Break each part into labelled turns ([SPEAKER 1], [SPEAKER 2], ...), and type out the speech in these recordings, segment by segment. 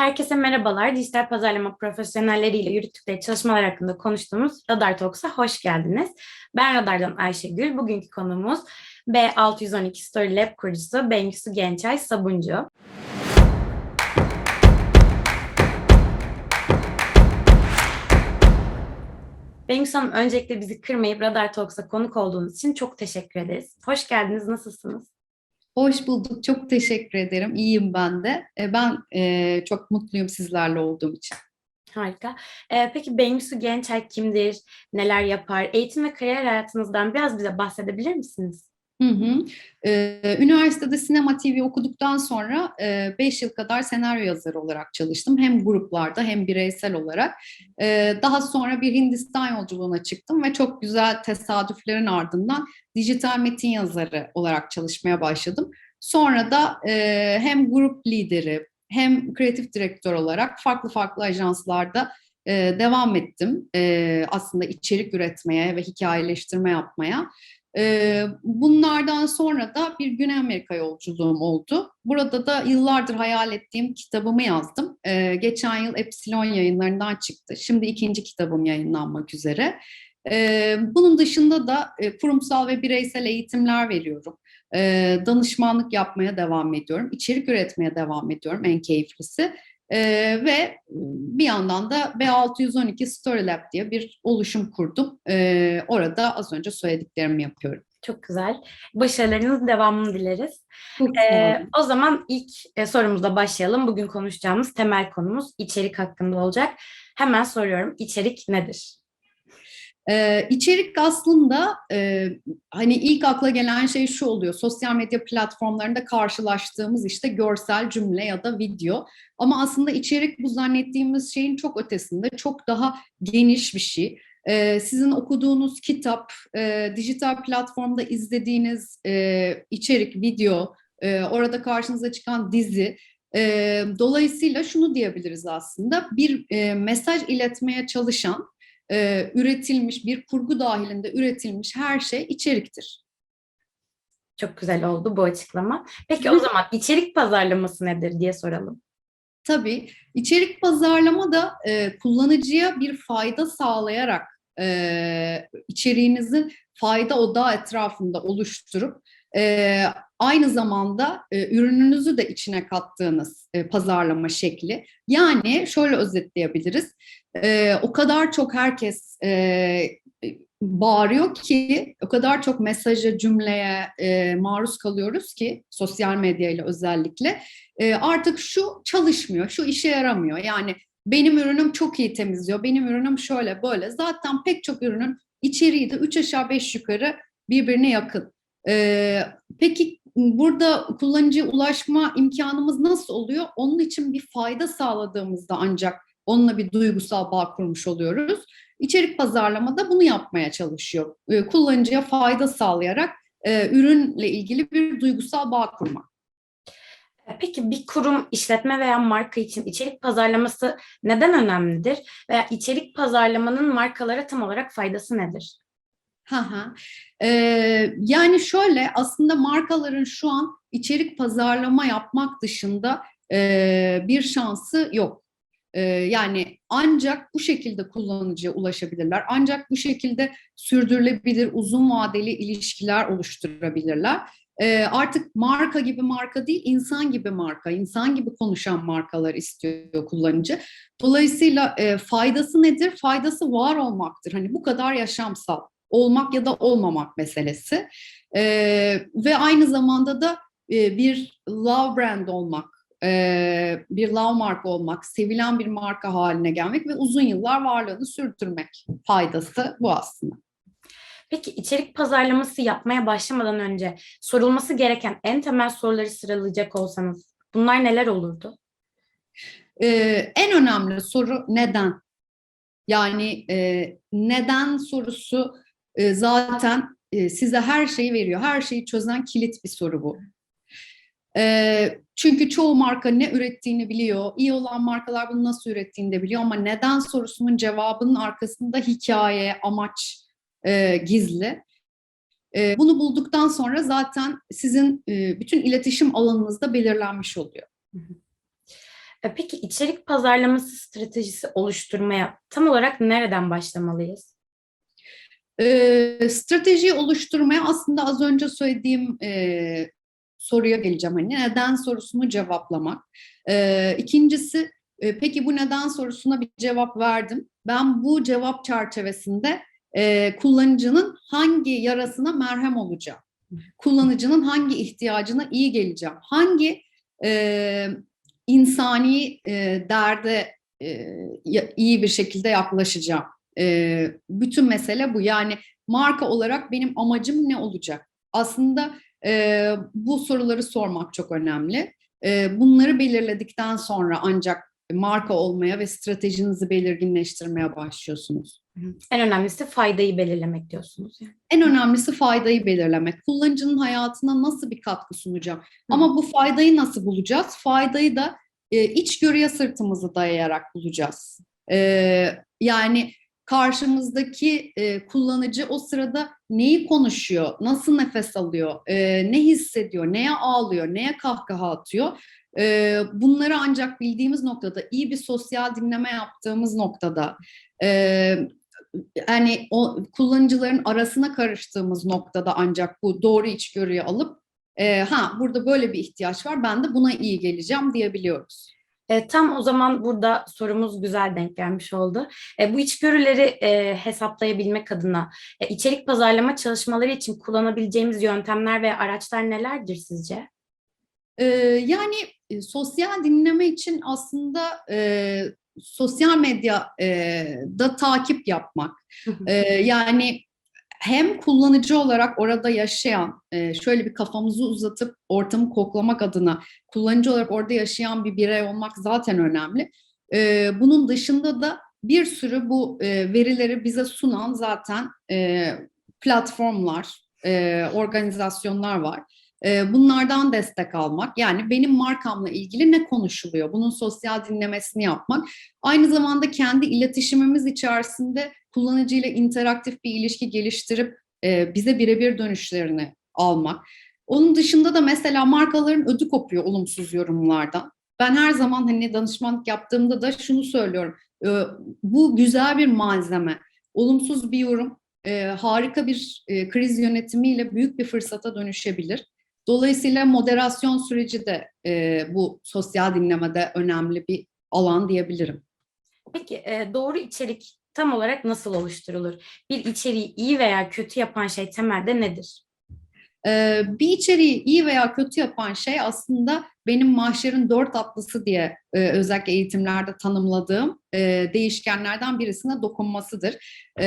[SPEAKER 1] Herkese merhabalar. Dijital pazarlama profesyonelleriyle yürüttükleri çalışmalar hakkında konuştuğumuz Radar Talks'a hoş geldiniz. Ben Radar'dan Ayşegül. Bugünkü konumuz B612 Story Lab kurucusu Bengüsü Gençay Sabuncu. Bengüsü Hanım öncelikle bizi kırmayıp Radar Talks'a konuk olduğunuz için çok teşekkür ederiz. Hoş geldiniz. Nasılsınız?
[SPEAKER 2] Hoş bulduk. Çok teşekkür ederim. İyiyim ben de. E, Ben e, çok mutluyum sizlerle olduğum için.
[SPEAKER 1] Harika. Ee, peki Bengüsü Gençay kimdir? Neler yapar? Eğitim ve kariyer hayatınızdan biraz bize bahsedebilir misiniz?
[SPEAKER 2] Hı hı. E, üniversitede sinema TV okuduktan sonra 5 yıl kadar senaryo yazarı olarak çalıştım. Hem gruplarda hem bireysel olarak. E, daha sonra bir Hindistan yolculuğuna çıktım ve çok güzel tesadüflerin ardından dijital metin yazarı olarak çalışmaya başladım. Sonra da e, hem grup lideri hem kreatif direktör olarak farklı farklı ajanslarda e, devam ettim. E, aslında içerik üretmeye ve hikayeleştirme yapmaya. Bunlardan sonra da bir Güney Amerika yolculuğum oldu. Burada da yıllardır hayal ettiğim kitabımı yazdım. Geçen yıl Epsilon yayınlarından çıktı. Şimdi ikinci kitabım yayınlanmak üzere. Bunun dışında da e, kurumsal ve bireysel eğitimler veriyorum. Danışmanlık yapmaya devam ediyorum. İçerik üretmeye devam ediyorum en keyiflisi. E, ve bir yandan da B612 Story Lab diye bir oluşum kurdum. E, orada az önce söylediklerimi yapıyorum.
[SPEAKER 1] Çok güzel. Başarılarınızın devamını dileriz. Ee, o zaman ilk e, sorumuzla başlayalım. Bugün konuşacağımız temel konumuz içerik hakkında olacak. Hemen soruyorum. İçerik nedir?
[SPEAKER 2] Ee, içerik aslında e, hani ilk akla gelen şey şu oluyor. Sosyal medya platformlarında karşılaştığımız işte görsel cümle ya da video. Ama aslında içerik bu zannettiğimiz şeyin çok ötesinde, çok daha geniş bir şey. Ee, sizin okuduğunuz kitap, e, dijital platformda izlediğiniz e, içerik, video, e, orada karşınıza çıkan dizi. E, dolayısıyla şunu diyebiliriz aslında bir e, mesaj iletmeye çalışan e, üretilmiş, bir kurgu dahilinde üretilmiş her şey içeriktir.
[SPEAKER 1] Çok güzel oldu bu açıklama. Peki o zaman içerik pazarlaması nedir diye soralım.
[SPEAKER 2] Tabii içerik pazarlama da e, kullanıcıya bir fayda sağlayarak e, içeriğinizin fayda odağı etrafında oluşturup e, aynı zamanda e, ürününüzü de içine kattığınız e, pazarlama şekli. Yani şöyle özetleyebiliriz. E, o kadar çok herkes e, bağırıyor ki o kadar çok mesaja, cümleye e, maruz kalıyoruz ki sosyal medyayla özellikle e, artık şu çalışmıyor, şu işe yaramıyor. Yani benim ürünüm çok iyi temizliyor, benim ürünüm şöyle böyle. Zaten pek çok ürünün içeriği de üç aşağı beş yukarı birbirine yakın. E, peki burada kullanıcıya ulaşma imkanımız nasıl oluyor? Onun için bir fayda sağladığımızda ancak onunla bir duygusal bağ kurmuş oluyoruz. İçerik pazarlamada bunu yapmaya çalışıyor. E, kullanıcıya fayda sağlayarak e, ürünle ilgili bir duygusal bağ kurmak.
[SPEAKER 1] E, Peki bir kurum, işletme veya marka için içerik pazarlaması neden önemlidir? Veya içerik pazarlamanın markalara tam olarak faydası nedir?
[SPEAKER 2] Ee, yani şöyle aslında markaların şu an içerik pazarlama yapmak dışında e, bir şansı yok. E, yani ancak bu şekilde kullanıcıya ulaşabilirler. Ancak bu şekilde sürdürülebilir, uzun vadeli ilişkiler oluşturabilirler. E, artık marka gibi marka değil, insan gibi marka, insan gibi konuşan markalar istiyor kullanıcı. Dolayısıyla e, faydası nedir? Faydası var olmaktır. Hani bu kadar yaşamsal olmak ya da olmamak meselesi. Ee, ve aynı zamanda da e, bir love brand olmak, e, bir love marka olmak, sevilen bir marka haline gelmek ve uzun yıllar varlığını sürdürmek faydası bu aslında.
[SPEAKER 1] Peki içerik pazarlaması yapmaya başlamadan önce sorulması gereken en temel soruları sıralayacak olsanız bunlar neler olurdu?
[SPEAKER 2] Ee, en önemli soru neden? Yani e, neden sorusu e, zaten e, size her şeyi veriyor. Her şeyi çözen kilit bir soru bu. E, çünkü çoğu marka ne ürettiğini biliyor. İyi olan markalar bunu nasıl ürettiğini de biliyor ama neden sorusunun cevabının arkasında hikaye, amaç e, gizli. E, bunu bulduktan sonra zaten sizin bütün iletişim alanınızda belirlenmiş oluyor.
[SPEAKER 1] Peki içerik pazarlaması stratejisi oluşturmaya tam olarak nereden başlamalıyız?
[SPEAKER 2] E, strateji oluşturmaya aslında az önce söylediğim e, soruya geleceğim. Hani neden sorusunu cevaplamak. E, ikincisi e, peki bu neden sorusuna bir cevap verdim. Ben bu cevap çerçevesinde e, kullanıcının hangi yarasına merhem olacağım? Kullanıcının hangi ihtiyacına iyi geleceğim? Hangi e, insani e, derde e, iyi bir şekilde yaklaşacağım? E, bütün mesele bu. Yani marka olarak benim amacım ne olacak? Aslında e, bu soruları sormak çok önemli. E, bunları belirledikten sonra ancak marka olmaya ve stratejinizi belirginleştirmeye başlıyorsunuz.
[SPEAKER 1] En önemlisi faydayı belirlemek diyorsunuz. Yani.
[SPEAKER 2] En önemlisi faydayı belirlemek. Kullanıcının hayatına nasıl bir katkı sunacağım? Ama bu faydayı nasıl bulacağız? Faydayı da e, içgörüye sırtımızı dayayarak bulacağız. E, yani karşımızdaki e, kullanıcı o sırada neyi konuşuyor, nasıl nefes alıyor, e, ne hissediyor, neye ağlıyor, neye kahkaha atıyor. E, bunları ancak bildiğimiz noktada, iyi bir sosyal dinleme yaptığımız noktada, e, yani o kullanıcıların arasına karıştığımız noktada ancak bu doğru içgörüyü alıp e, ha burada böyle bir ihtiyaç var, ben de buna iyi geleceğim diyebiliyoruz.
[SPEAKER 1] E, tam o zaman burada sorumuz güzel denk gelmiş oldu. E, bu içgörüleri e, hesaplayabilmek adına e, içerik pazarlama çalışmaları için kullanabileceğimiz yöntemler ve araçlar nelerdir sizce?
[SPEAKER 2] E, yani e, sosyal dinleme için aslında e, sosyal medyada takip yapmak. e, yani hem kullanıcı olarak orada yaşayan, e, şöyle bir kafamızı uzatıp ortamı koklamak adına kullanıcı olarak orada yaşayan bir birey olmak zaten önemli. E, bunun dışında da bir sürü bu e, verileri bize sunan zaten platformlar, organizasyonlar var. Bunlardan destek almak, yani benim markamla ilgili ne konuşuluyor, bunun sosyal dinlemesini yapmak. Aynı zamanda kendi iletişimimiz içerisinde kullanıcıyla interaktif bir ilişki geliştirip bize birebir dönüşlerini almak. Onun dışında da mesela markaların ödü kopuyor olumsuz yorumlardan. Ben her zaman hani danışmanlık yaptığımda da şunu söylüyorum. Bu güzel bir malzeme. Olumsuz bir yorum harika bir kriz yönetimiyle büyük bir fırsata dönüşebilir. Dolayısıyla moderasyon süreci de e, bu sosyal dinlemede önemli bir alan diyebilirim.
[SPEAKER 1] Peki e, doğru içerik tam olarak nasıl oluşturulur? Bir içeriği iyi veya kötü yapan şey temelde nedir?
[SPEAKER 2] Ee, bir içeriği iyi veya kötü yapan şey aslında benim mahşerin dört atlısı diye e, özellikle eğitimlerde tanımladığım e, değişkenlerden birisine dokunmasıdır. E,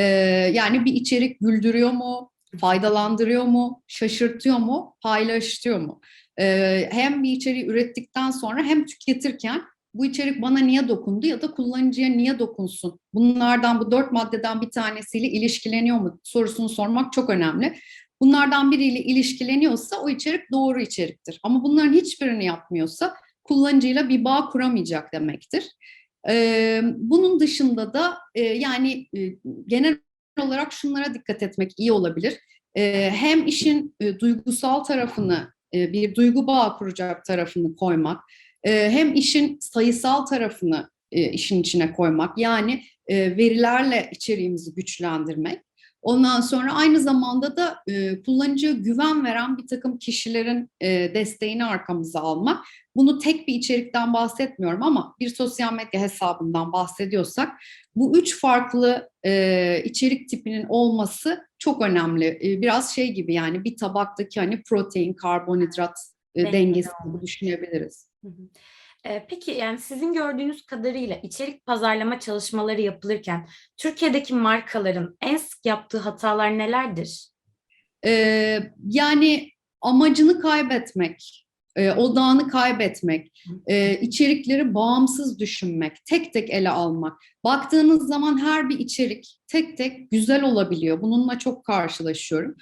[SPEAKER 2] yani bir içerik güldürüyor mu, faydalandırıyor mu, şaşırtıyor mu, paylaştırıyor mu? E, hem bir içeriği ürettikten sonra hem tüketirken bu içerik bana niye dokundu ya da kullanıcıya niye dokunsun? Bunlardan bu dört maddeden bir tanesiyle ilişkileniyor mu sorusunu sormak çok önemli. Bunlardan biriyle ilişkileniyorsa o içerik doğru içeriktir. Ama bunların hiçbirini yapmıyorsa kullanıcıyla bir bağ kuramayacak demektir. Ee, bunun dışında da e, yani e, genel olarak şunlara dikkat etmek iyi olabilir. Hem işin duygusal tarafını, bir duygu bağı kuracak tarafını koymak, hem işin sayısal tarafını işin içine koymak yani verilerle içeriğimizi güçlendirmek. Ondan sonra aynı zamanda da e, kullanıcıya güven veren bir takım kişilerin desteğini arkamıza almak. Bunu tek bir içerikten bahsetmiyorum ama bir sosyal medya hesabından bahsediyorsak bu üç farklı içerik tipinin olması çok önemli. biraz şey gibi yani bir tabaktaki hani protein, karbonhidrat dengesi gibi düşünebiliriz.
[SPEAKER 1] Peki yani sizin gördüğünüz kadarıyla içerik pazarlama çalışmaları yapılırken Türkiye'deki markaların en sık yaptığı hatalar nelerdir?
[SPEAKER 2] Ee, yani amacını kaybetmek, e, odağını kaybetmek, e, içerikleri bağımsız düşünmek, tek tek ele almak. Baktığınız zaman her bir içerik tek tek güzel olabiliyor. Bununla çok karşılaşıyorum.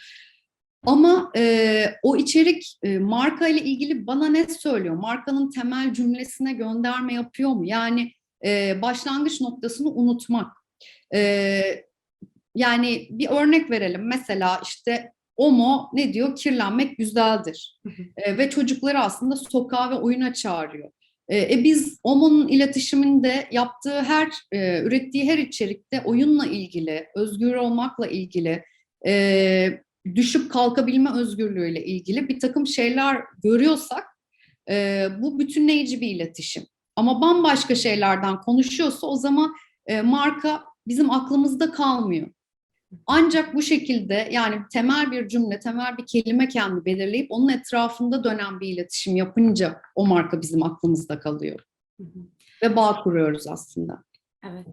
[SPEAKER 2] Ama e, o içerik e, marka ile ilgili bana ne söylüyor? Markanın temel cümlesine gönderme yapıyor mu? Yani e, başlangıç noktasını unutmak. E, yani bir örnek verelim. Mesela işte OMO ne diyor? Kirlenmek güzeldir. e, ve çocukları aslında sokağa ve oyuna çağırıyor. E, e, biz OMO'nun iletişiminde yaptığı her, e, ürettiği her içerikte oyunla ilgili, özgür olmakla ilgili, e, düşüp kalkabilme özgürlüğüyle ilgili bir takım şeyler görüyorsak e, bu bütünleyici bir iletişim. Ama bambaşka şeylerden konuşuyorsa o zaman e, marka bizim aklımızda kalmıyor. Ancak bu şekilde yani temel bir cümle, temel bir kelime kendi belirleyip onun etrafında dönen bir iletişim yapınca o marka bizim aklımızda kalıyor.
[SPEAKER 1] Hı hı.
[SPEAKER 2] Ve bağ kuruyoruz aslında.
[SPEAKER 1] Evet.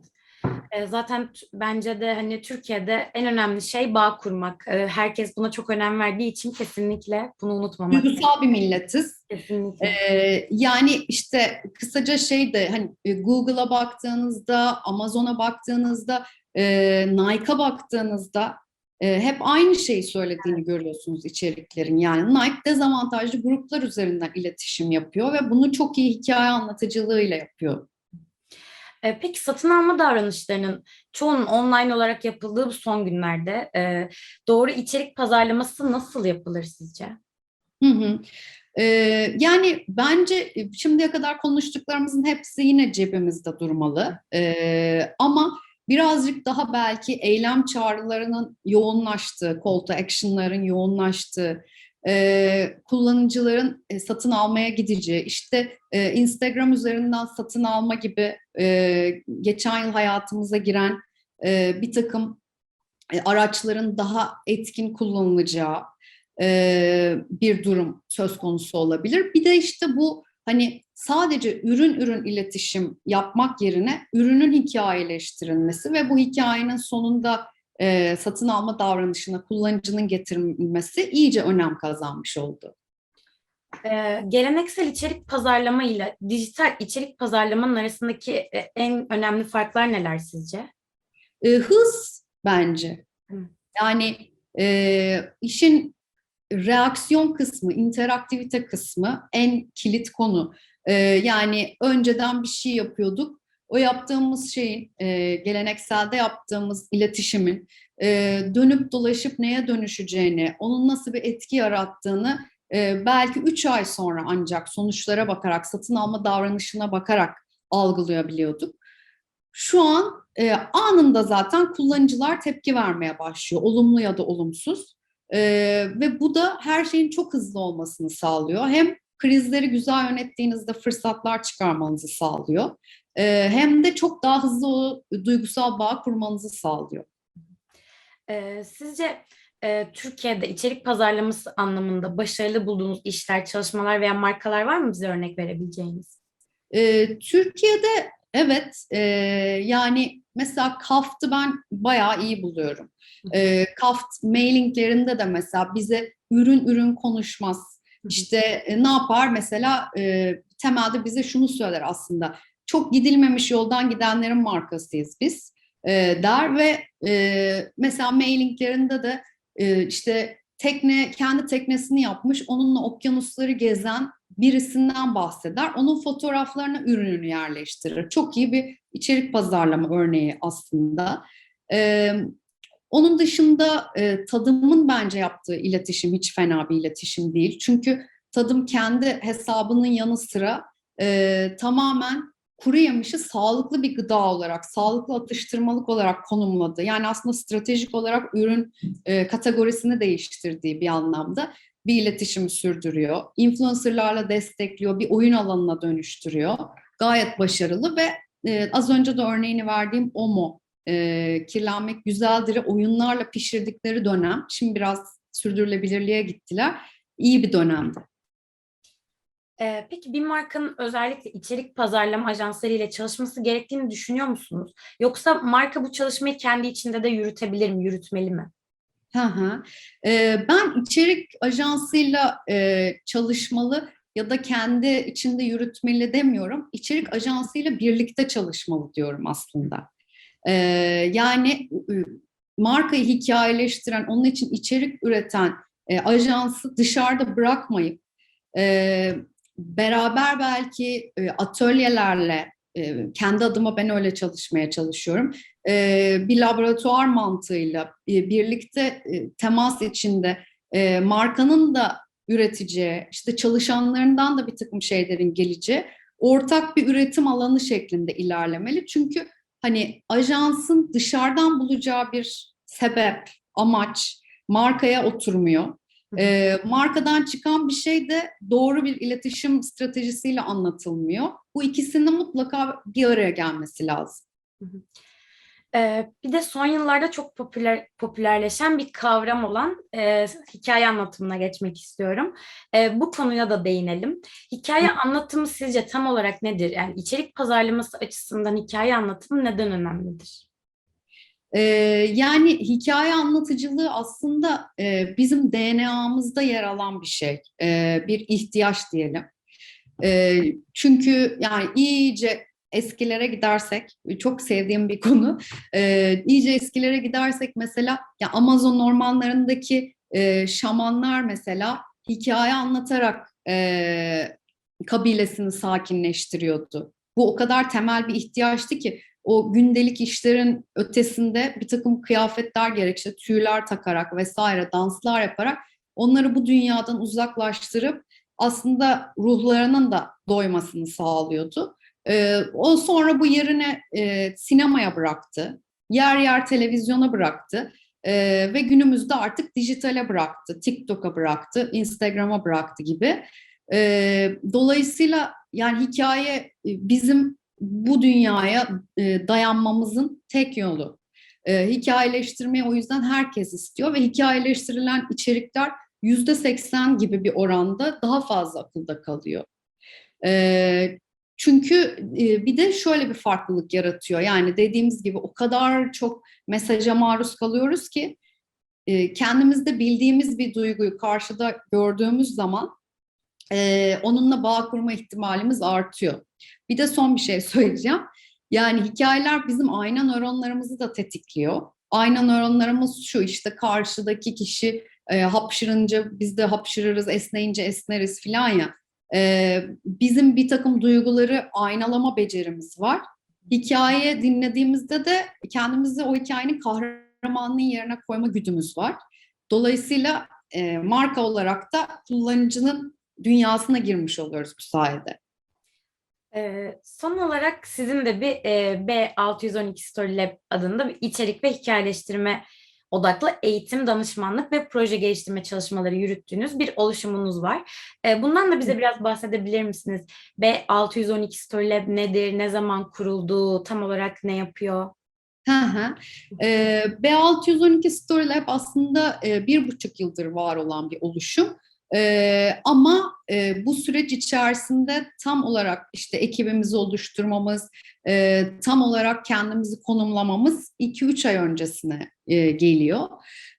[SPEAKER 1] E, Zaten bence de hani Türkiye'de en önemli şey bağ kurmak. E, Herkes buna çok önem verdiği için kesinlikle bunu unutmamak.
[SPEAKER 2] Duygusal bir milletiz.
[SPEAKER 1] Kesinlikle.
[SPEAKER 2] Ee, yani işte kısaca şey de hani e, Google'a baktığınızda, Amazon'a baktığınızda, e, Nike'a baktığınızda e, hep aynı şeyi söylediğini görüyorsunuz içeriklerin. Yani Nike dezavantajlı gruplar üzerinden iletişim yapıyor ve bunu çok iyi hikaye anlatıcılığıyla yapıyor.
[SPEAKER 1] E, Peki satın alma davranışlarının çoğunun online olarak yapıldığı bu son günlerde e, doğru içerik pazarlaması nasıl yapılır sizce?
[SPEAKER 2] Hı hı. Ee, yani bence e, şimdiye kadar konuştuklarımızın hepsi yine cebimizde durmalı. Ee, ama birazcık daha belki eylem çağrılarının yoğunlaştığı, call to action'ların yoğunlaştığı, e, kullanıcıların e, satın almaya gideceği, işte e, Instagram üzerinden satın alma gibi e, geçen yıl hayatımıza giren e, bir takım e, araçların daha etkin kullanılacağı, e, bir durum söz konusu olabilir. Bir de işte bu hani sadece ürün ürün iletişim yapmak yerine ürünün hikayeleştirilmesi ve bu hikayenin sonunda e, satın alma davranışına kullanıcının getirilmesi iyice önem kazanmış oldu.
[SPEAKER 1] E, geleneksel içerik pazarlama ile dijital içerik pazarlamanın arasındaki e, en önemli farklar neler sizce?
[SPEAKER 2] E, hız bence.
[SPEAKER 1] Hı.
[SPEAKER 2] Yani e, işin reaksiyon kısmı, interaktivite kısmı en kilit konu. E, yani önceden bir şey yapıyorduk. O yaptığımız şeyin, e, gelenekselde yaptığımız iletişimin e, dönüp dolaşıp neye dönüşeceğini, onun nasıl bir etki yarattığını e, belki üç ay sonra ancak sonuçlara bakarak, satın alma davranışına bakarak algılayabiliyorduk. Şu an e, anında zaten kullanıcılar tepki vermeye başlıyor, olumlu ya da olumsuz. E, ve bu da her şeyin çok hızlı olmasını sağlıyor. Hem krizleri güzel yönettiğinizde fırsatlar çıkarmanızı sağlıyor. E, hem de çok daha hızlı o duygusal bağ kurmanızı sağlıyor.
[SPEAKER 1] E, sizce e, Türkiye'de içerik pazarlaması anlamında başarılı bulduğunuz işler, çalışmalar veya markalar var mı bize örnek verebileceğiniz?
[SPEAKER 2] E, Türkiye'de evet e, yani mesela Kaft'ı ben bayağı iyi buluyorum. E, Kaft mailinglerinde de mesela bize ürün ürün konuşmaz. İşte e, ne yapar mesela e, temelde bize şunu söyler aslında. Çok gidilmemiş yoldan gidenlerin markasıyız biz e, der ve e, mesela mailinglerinde de e, işte tekne kendi teknesini yapmış onunla okyanusları gezen birisinden bahseder. Onun fotoğraflarına ürününü yerleştirir. Çok iyi bir içerik pazarlama örneği aslında. Onun dışında e, tadımın bence yaptığı iletişim hiç fena bir iletişim değil. Çünkü tadım kendi hesabının yanı sıra e, tamamen kuru yemişi sağlıklı bir gıda olarak, sağlıklı atıştırmalık olarak konumladı. Yani aslında stratejik olarak ürün e, kategorisini değiştirdiği bir anlamda bir iletişimi sürdürüyor. Influencerlarla destekliyor, bir oyun alanına dönüştürüyor. Gayet başarılı ve e, az önce de örneğini verdiğim OMO, e, kirlenmek güzeldir oyunlarla pişirdikleri dönem. Şimdi biraz sürdürülebilirliğe gittiler. İyi bir dönemdi.
[SPEAKER 1] Ee, peki bir markanın özellikle içerik pazarlama ajansları ile çalışması gerektiğini düşünüyor musunuz? Yoksa marka bu çalışmayı kendi içinde de yürütebilir mi, yürütmeli mi?
[SPEAKER 2] Hı hı. Ee, ben içerik ajansıyla e, çalışmalı ya da kendi içinde yürütmeli demiyorum. İçerik ajansıyla birlikte çalışmalı diyorum aslında. Ee, yani markayı hikayeleştiren, onun için içerik üreten e, ajansı dışarıda bırakmayıp e, beraber belki e, atölyelerle e, kendi adıma ben öyle çalışmaya çalışıyorum. E, bir laboratuvar mantığıyla e, birlikte e, temas içinde e, markanın da üreteceği, işte çalışanlarından da bir takım şeylerin geleceği ortak bir üretim alanı şeklinde ilerlemeli. Çünkü hani ajansın dışarıdan bulacağı bir sebep, amaç markaya oturmuyor. E, markadan çıkan bir şey de doğru bir iletişim stratejisiyle anlatılmıyor. Bu ikisinin mutlaka bir araya gelmesi lazım.
[SPEAKER 1] Ee, bir de son yıllarda çok popüler popülerleşen bir kavram olan e, hikaye anlatımına geçmek istiyorum. E, bu konuya da değinelim. Hikaye anlatımı sizce tam olarak nedir? Yani içerik pazarlaması açısından hikaye anlatımı neden önemlidir?
[SPEAKER 2] Ee, yani hikaye anlatıcılığı aslında e, bizim DNA'mızda yer alan bir şey, e, bir ihtiyaç diyelim. E, çünkü yani iyice eskilere gidersek, çok sevdiğim bir konu, e, iyice eskilere gidersek mesela ya Amazon ormanlarındaki e, şamanlar mesela hikaye anlatarak e, kabilesini sakinleştiriyordu. Bu o kadar temel bir ihtiyaçtı ki o gündelik işlerin ötesinde bir takım kıyafetler gerek işte tüyler takarak vesaire danslar yaparak onları bu dünyadan uzaklaştırıp aslında ruhlarının da doymasını sağlıyordu. Ee, o sonra bu yerine e, sinemaya bıraktı. Yer yer televizyona bıraktı. Ee, ve günümüzde artık dijitale bıraktı. TikTok'a bıraktı, Instagram'a bıraktı gibi. Ee, dolayısıyla yani hikaye e, bizim bu dünyaya e, dayanmamızın tek yolu. E, hikayeleştirmeyi o yüzden herkes istiyor ve hikayeleştirilen içerikler yüzde seksen gibi bir oranda daha fazla akılda kalıyor. E, çünkü e, bir de şöyle bir farklılık yaratıyor. Yani dediğimiz gibi o kadar çok mesaja maruz kalıyoruz ki e, kendimizde bildiğimiz bir duyguyu karşıda gördüğümüz zaman e, onunla bağ kurma ihtimalimiz artıyor. Bir de son bir şey söyleyeceğim. Yani hikayeler bizim ayna nöronlarımızı da tetikliyor. Ayna nöronlarımız şu işte karşıdaki kişi e, hapşırınca biz de hapşırırız, esneyince esneriz filan ya. E, bizim bir takım duyguları aynalama becerimiz var. Hikaye dinlediğimizde de kendimizi o hikayenin kahramanlığın yerine koyma güdümüz var. Dolayısıyla e, marka olarak da kullanıcının dünyasına girmiş oluyoruz bu sayede.
[SPEAKER 1] Ee, son olarak sizin de bir e, B612 Story Lab adında bir içerik ve hikayeleştirme odaklı eğitim, danışmanlık ve proje geliştirme çalışmaları yürüttüğünüz bir oluşumunuz var. E, bundan da bize biraz bahsedebilir misiniz? B612 Story Lab nedir? Ne zaman kuruldu? Tam olarak ne yapıyor?
[SPEAKER 2] Ee, B612 Story Lab aslında e, bir buçuk yıldır var olan bir oluşum. Ee, ama e, bu süreç içerisinde tam olarak işte ekibimizi oluşturmamız, e, tam olarak kendimizi konumlamamız 2-3 ay öncesine e, geliyor.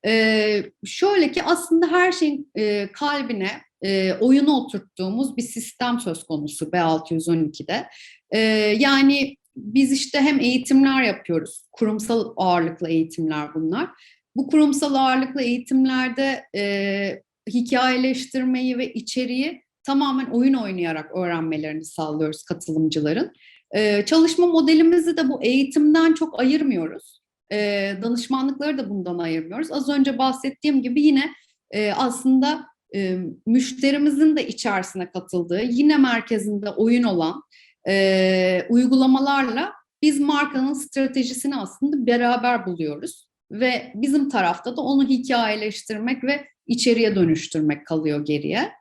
[SPEAKER 2] E, şöyle ki aslında her şeyin e, kalbine e, oyunu oturttuğumuz bir sistem söz konusu B612'de. E, yani biz işte hem eğitimler yapıyoruz, kurumsal ağırlıklı eğitimler bunlar. Bu kurumsal ağırlıklı eğitimlerde e, hikayeleştirmeyi ve içeriği tamamen oyun oynayarak öğrenmelerini sağlıyoruz katılımcıların. Ee, çalışma modelimizi de bu eğitimden çok ayırmıyoruz. Ee, danışmanlıkları da bundan ayırmıyoruz. Az önce bahsettiğim gibi yine e, aslında e, müşterimizin de içerisine katıldığı, yine merkezinde oyun olan e, uygulamalarla biz markanın stratejisini aslında beraber buluyoruz. Ve bizim tarafta da onu hikayeleştirmek ve içeriye dönüştürmek kalıyor geriye.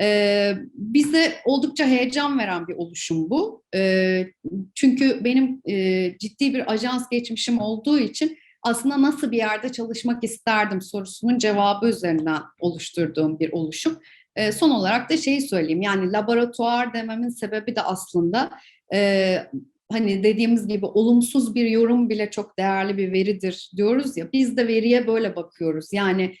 [SPEAKER 2] Ee, bize oldukça heyecan veren bir oluşum bu. Ee, çünkü benim e, ciddi bir ajans geçmişim olduğu için aslında nasıl bir yerde çalışmak isterdim sorusunun cevabı üzerinden oluşturduğum bir oluşum. Ee, son olarak da şeyi söyleyeyim yani laboratuvar dememin sebebi de aslında e, hani dediğimiz gibi olumsuz bir yorum bile çok değerli bir veridir diyoruz ya biz de veriye böyle bakıyoruz. Yani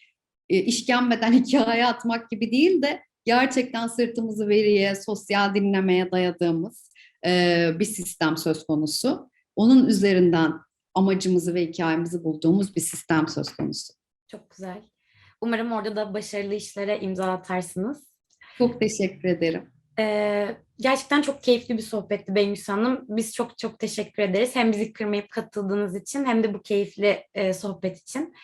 [SPEAKER 2] e, işkembeden hikaye atmak gibi değil de gerçekten sırtımızı veriye, sosyal dinlemeye dayadığımız e, bir sistem söz konusu. Onun üzerinden amacımızı ve hikayemizi bulduğumuz bir sistem söz konusu.
[SPEAKER 1] Çok güzel. Umarım orada da başarılı işlere imza atarsınız.
[SPEAKER 2] Çok teşekkür ederim.
[SPEAKER 1] Ee, Gerçekten çok keyifli bir sohbetti Bengüs Hanım. Biz çok çok teşekkür ederiz. Hem bizi kırmayıp katıldığınız için hem de bu keyifli e, sohbet için.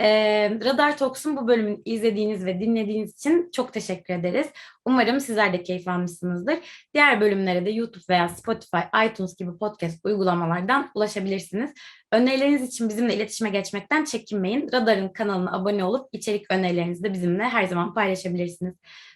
[SPEAKER 1] E, Radar Talks'un bu bölümünü izlediğiniz ve dinlediğiniz için çok teşekkür ederiz. Umarım sizler de keyif almışsınızdır. Diğer bölümlere de YouTube veya Spotify, iTunes gibi podcast uygulamalardan ulaşabilirsiniz. Önerileriniz için bizimle iletişime geçmekten çekinmeyin. Radar'ın kanalına abone olup içerik önerilerinizi de bizimle her zaman paylaşabilirsiniz.